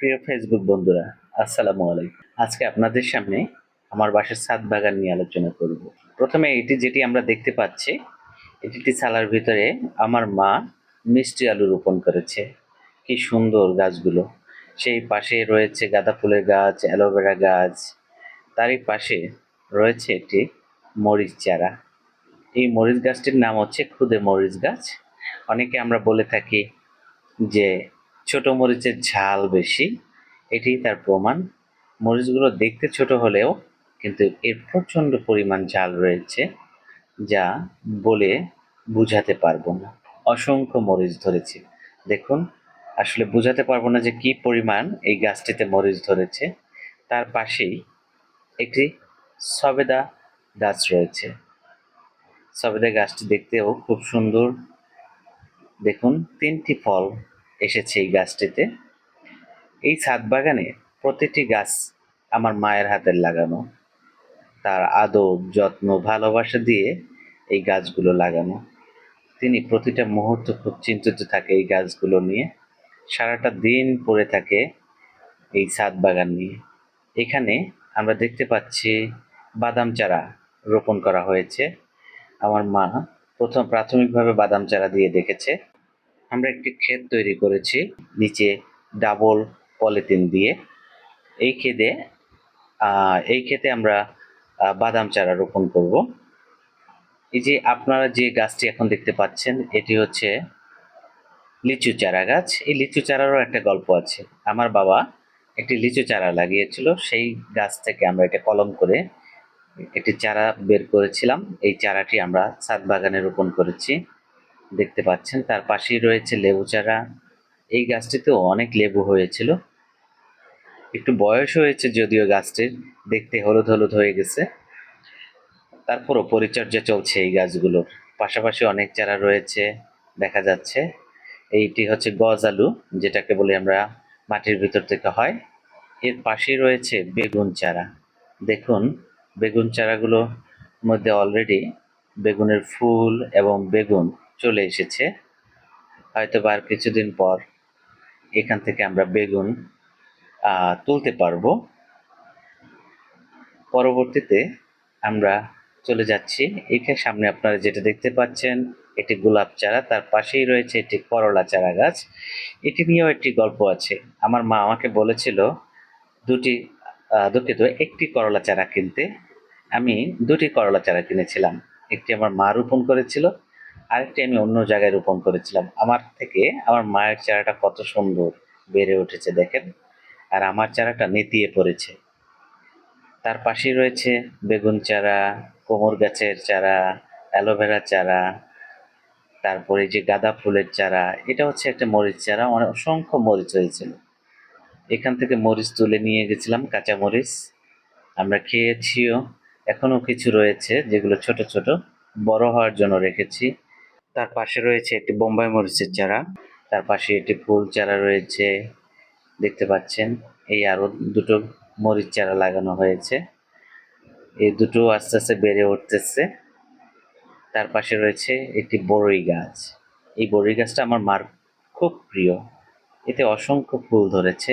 প্রিয় ফেসবুক বন্ধুরা, আসসালামু আলাইকুম। আজকে আপনাদের সামনে আমার বাসার ছাদ বাগান নিয়ে আলোচনা করব। প্রথমে এটি যেটি আমরা দেখতে পাচ্ছি এটি চালার ভিতরে আমার মা মিষ্টি আলু রোপণ করেছে। কি সুন্দর গাছগুলো। সেই পাশে রয়েছে গাঁদা ফুলের গাছ, অ্যালোভেরা গাছ। তারই পাশে রয়েছে একটি মরিচ চারা। এই মরিচ গাছটির নাম হচ্ছে খুদে মরিচ গাছ। অনেকে আমরা বলে থাকি যে ছোট মরিচের ঝাল বেশি, এটি তার প্রমাণ। মরিচগুলো দেখতে ছোট হলেও কিন্তু এর প্রচণ্ড পরিমাণ ঝাল রয়েছে, যা বলে বুঝাতে পারব না। অসংখ্য মরিচ ধরেছে। দেখুন, আসলে বুঝাতে পারব না যে কি পরিমাণ এই গাছটিতে মরিচ ধরেছে। তার পাশেই একটি সবেদা গাছ রয়েছে। সবেদা গাছটি দেখতেও খুব সুন্দর। দেখুন, তিনটি ফল এসেছে এই গাছটিতে। এই ছাদ বাগানে প্রতিটি গাছ আমার মায়ের হাতের লাগানো। তার আদর যত্ন, ভালোবাসা দিয়ে এই গাছগুলো লাগানো। তিনি প্রতিটা মুহূর্ত খুব চিন্তিত থাকে এই গাছগুলো নিয়ে। সারাটা দিন পড়ে থাকে এই ছাদ বাগান নিয়ে। এখানে আমরা দেখতে পাচ্ছি বাদাম চারা রোপণ করা হয়েছে। আমার মা প্রথম প্রাথমিকভাবে বাদাম চারা দিয়ে দেখেছে। আমরা একটি ক্ষেত তৈরি করেছি নিচে ডাবল পলিথিন দিয়ে। এই ক্ষেতে এই ক্ষেতে আমরা বাদাম চারা রোপণ করব। এই যে আপনারা যে গাছটি এখন দেখতে পাচ্ছেন, এটি হচ্ছে লিচু চারা গাছ। এই লিচু চারারও একটা গল্প আছে। আমার বাবা একটি লিচু চারা লাগিয়েছিল, সেই গাছ থেকে আমরা এটা কলম করে একটি চারা বের করেছিলাম। এই চারাটি আমরা ছাদ বাগানে রোপণ করেছি। দেখতে পাচ্ছেন। তার পাশেই রয়েছে লেবু চারা। এই গাছটিতেও অনেক লেবু হয়েছিল। একটু বয়স হয়েছে যদিও গাছটির। দেখতে হলুদ হলুদ হয়ে গেছে। তারপরও পরিচর্যা চলছে এই গাছগুলোর। পাশাপাশি অনেক চারা রয়েছে, দেখা যাচ্ছে। এইটি হচ্ছে গজ আলু, যেটাকে বলি আমরা মাটির ভিতর থেকে হয়। এর পাশেই রয়েছে বেগুন চারা। দেখুন, বেগুন চারাগুলোর মধ্যে অলরেডি বেগুনের ফুল এবং বেগুন চলে এসেছে। হয়তো বা আর কিছুদিন পর এখান থেকে আমরা বেগুন তুলতে পারব। পরবর্তীতে আমরা চলে যাচ্ছি। এখানে সামনে আপনারা যেটা দেখতে পাচ্ছেন এটি গোলাপ চারা, তার পাশেই রয়েছে একটি করলা চারা গাছ। এটি নিয়েও একটি গল্প আছে। আমার মা আমাকে বলেছিল, দুটি দুঃখিত, একটি করলা চারা কিনতে। আমি দুটি করলা চারা কিনেছিলাম। একটি আমার মা রোপণ করেছিল আরেকটি আমি অন্য জায়গায় রোপণ করেছিলাম। আমার থেকে আমার মায়ের চারাটা কত সুন্দর বেড়ে উঠেছে দেখেন। আর আমার চারাটা নেতিয়ে পড়েছে। তার পাশেই রয়েছে বেগুন চারা, কোমর গাছের চারা, অ্যালোভেরা চারা, তারপরে যে গাঁদা ফুলের চারা, এটা হচ্ছে একটা মরিচ চারা অনেক অসংখ্য মরিচ হয়েছিল এখান থেকে মরিচ তুলে নিয়ে গেছিলাম, কাঁচা মরিচ। আমরা খেয়েছিও এখনও কিছু রয়েছে যেগুলো ছোট ছোট, বড় হওয়ার জন্য রেখেছি। তার পাশে রয়েছে একটি বোম্বাই মরিচের চারা। তার পাশে একটি ফুল চারা রয়েছে, দেখতে পাচ্ছেন। এই আরও দুটো মরিচ চারা লাগানো হয়েছে। এই দুটো আস্তে আস্তে বেড়ে উঠতেছে। তার পাশে রয়েছে একটি বড়ই গাছ। এই বড়ই গাছটা আমার মার খুব প্রিয়। এতে অসংখ্য ফুল ধরেছে।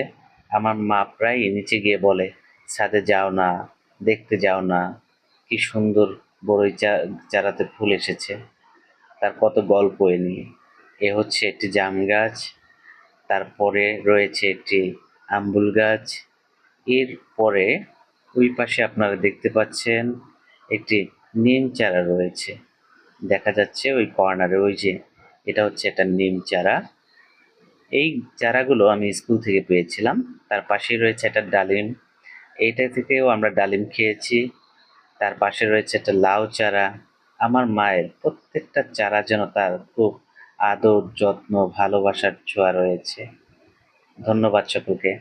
আমার মা প্রায় নিচে গিয়ে বলে, ছাদে যাও না, দেখতে যাও না। কি সুন্দর বড়ই চারাতে ফুল এসেছে। তার কত গল্প এ নিয়ে। এ হচ্ছে একটি জাম গাছ, তারপরে রয়েছে একটি আম্বুল গাছ। এর পরে ওই পাশে আপনারা দেখতে পাচ্ছেন একটি নিম চারা রয়েছে। দেখা যাচ্ছে ওই কর্নারে ওই যে, এটা হচ্ছে একটা নিম চারা। এই চারাগুলো আমি স্কুল থেকে পেয়েছিলাম, তার পাশেই রয়েছে একটা ডালিম। এইটা থেকেও আমরা ডালিম খেয়েছি। তার পাশে রয়েছে একটা লাউ চারা। আমার মায়ের প্রত্যেকটা চারা যেন তার খুব আদর যত্ন ভালোবাসার ছোঁয়া রয়েছে। ধন্যবাদ সকলকে।